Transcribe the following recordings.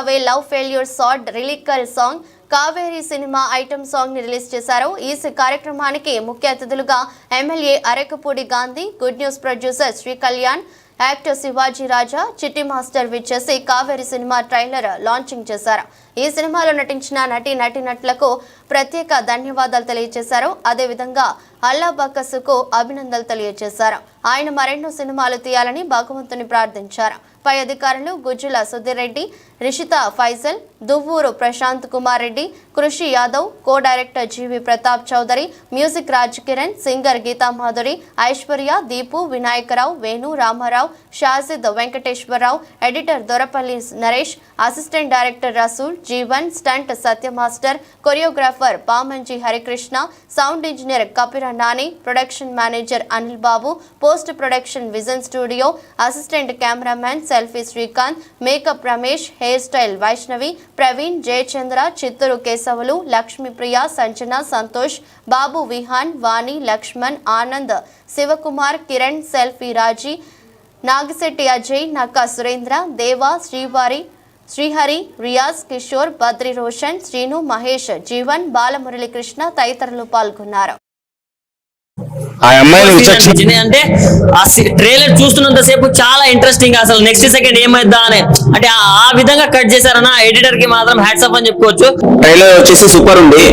రావే love failure sad lyrical song. Kaveri cinema item సాంగ్ని release చేశారు. ఈ కార్యక్రమానికి ముఖ్య అతిథులుగా MLA Arekapudi Gandhi good news producer Shri Kalyan actor Shivaji Raja Chitti master విచ్చేసి కావేరి సినిమా ట్రైలర్ లాంచింగ్ చేశారు. ఈ సినిమాలో నటించిన నటి నటినట్లకు ప్రత్యేక ధన్యవాదాలు తెలియజేశారు. అదేవిధంగా అల్లా బక్కస్కు అభినందనలు తెలియజేశారు. ఆయన మరెన్నో సినిమాలు తీయాలని భగవంతుని ప్రార్థించారు. పై అధికారులు Gujjula Sudheer Reddy Rishitha Faisal Duvvuru Prashanth Kumar Reddy Krishi Yadav co director GV Pratap Chowdary music Raj Kiran singer Geethamadhuri Aishwarya Deepu Vinayakarao Venu Ramarao Shajid Venkateswararao editor Dorapalli Naresh assistant director Rasool Jeevan stunt Satya master choreographer Pamanji Harikrishna sound engineer Kapira Nani production manager Anil Babu post production vision studio assistant cameraman selfie Srikanth makeup Ramesh hairstyle Vaishnavi Praveen Jayachandra Chittoor Keshavulu Lakshmipriya Sanchana Santosh Babu Vihaan Vani Lakshman Anand Shivakumar Kiran selfie Raji Nagisetti Ajay Nakka Surendra Deva Srivari Srihari Riyaz Kishore Badri Roshan Srinu Mahesh Jeevan Balamurali Krishna తదితరులు పాల్గొన్నారు. ఆ అమ్మాయిని అనిపించింది అంటే ఆ trailer చూస్తున్నంత సేపు చాలా interesting అసలు నెక్స్ట్ సెకండ్ ఏమైద్దా అని. అంటే ఆ విధంగా కట్ చేశారన్న ఎడిటర్కి మాత్రం హ్యాట్స్ అప్ అని చెప్పుకోవచ్చు. ట్రైలర్ వచ్చేసి సూపర్ ఉంది.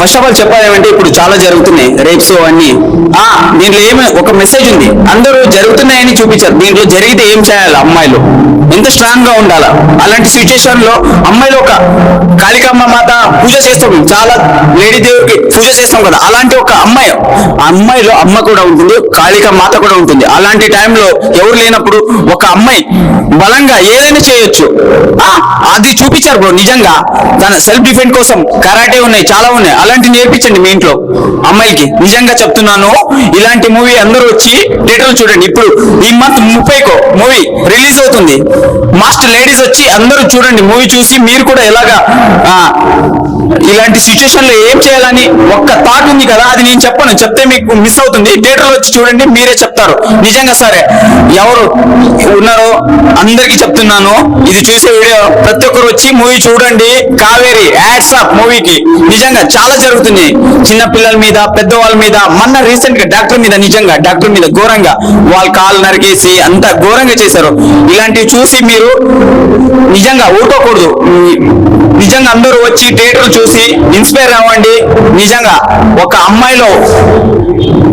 ఫస్ట్ ఆఫ్ ఆల్ చెప్పాలి ఏమంటే ఇప్పుడు చాలా జరుగుతున్నాయి రేప్స్ అన్ని. ఆ దీంట్లో ఏమి ఒక మెసేజ్ ఉంది. అందరూ జరుగుతున్నాయని చూపించారు. దీంట్లో జరిగితే ఏం చేయాలి అమ్మాయిలు? ఎంత స్ట్రాంగ్గా ఉండాలా? అలాంటి సిచ్యుయేషన్లో అమ్మాయిలు ఒక కాళికమ్మ మాత పూజ చేస్తాం. చాలా లేడీ దేవుడికి పూజ చేస్తాం కదా. అలాంటి ఒక అమ్మాయి ఆ అమ్మాయిలో అమ్మ కూడా ఉంటుంది కాళికమ్మ మాత కూడా ఉంటుంది. అలాంటి టైంలో ఎవరు లేనప్పుడు ఒక అమ్మాయి బలంగా ఏదైనా చేయొచ్చు. ఆ, అది చూపించారు బ్రో నిజంగా. తన సెల్ఫ్ డిఫెండ్ కోసం కరాటే ఉన్నాయి చాలా ఉన్నాయి. అలాంటి నేర్పించండి మీ ఇంట్లో. అమ్మాయికి నిజంగా చెప్తున్నాను ఇలాంటి మూవీ అందరూ వచ్చి థియేటర్లు చూడండి. ఇప్పుడు ఈ మంత్ ముప్పైకో మూవీ రిలీజ్ అవుతుంది. మాస్టర్ లేడీస్ వచ్చి అందరూ చూడండి మూవీ చూసి మీరు కూడా ఎలాగా ఇలాంటి సిచ్యువేషన్లో ఏం చేయాలని ఒక్క థాట్ ఉంది కదా అది నేను చెప్పను. చెప్తే మీకు మిస్ అవుతుంది. థియేటర్ వచ్చి చూడండి మీరే చెప్తారు. నిజంగా సరే ఎవరు ఉన్నారో అందరికీ చెప్తున్నాను. ఇది చూసే వీడియో ప్రతి ఒక్కరు వచ్చి మూవీ చూడండి. కావేరి యాడ్స్ ఆఫ్ మూవీకి. నిజంగా చాలా జరుగుతుంది. చిన్న పిల్లల మీద పెద్దవాళ్ళ మీద మొన్న రీసెంట్గా డాక్టర్ మీద నిజంగా డాక్టర్ మీద ఘోరంగా వాళ్ళ కాలు నరికేసి అంత ఘోరంగా చేశారు. ఇలాంటివి చూసి మీరు నిజంగా ఊరుకోకూడదు. నిజంగా అందరూ వచ్చి థియేటర్ చూసి ఇన్స్పైర్ అవ్వండి. నిజంగా ఒక అమ్మాయిలో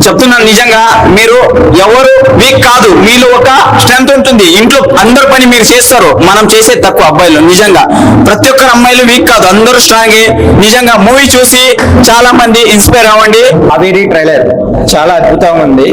చెప్తున్నాను నిజంగా మీరు ఎవరు వీక్ కాదు. మీలో ఒక స్ట్రెంత్ ఉంటుంది. ఇంట్లో అందరు పని మీరు చేస్తారు. మనం చేసే తక్కువ అబ్బాయిలు. నిజంగా ప్రతి ఒక్కరు అమ్మాయిలు వీక్ కాదు. అందరూ స్ట్రాంగే నిజంగా మూవీ చూసి చాలా మంది ఇన్స్పైర్ అవ్వండి. కావేరీ ట్రైలర్ చాలా అద్భుతంగా ఉంది.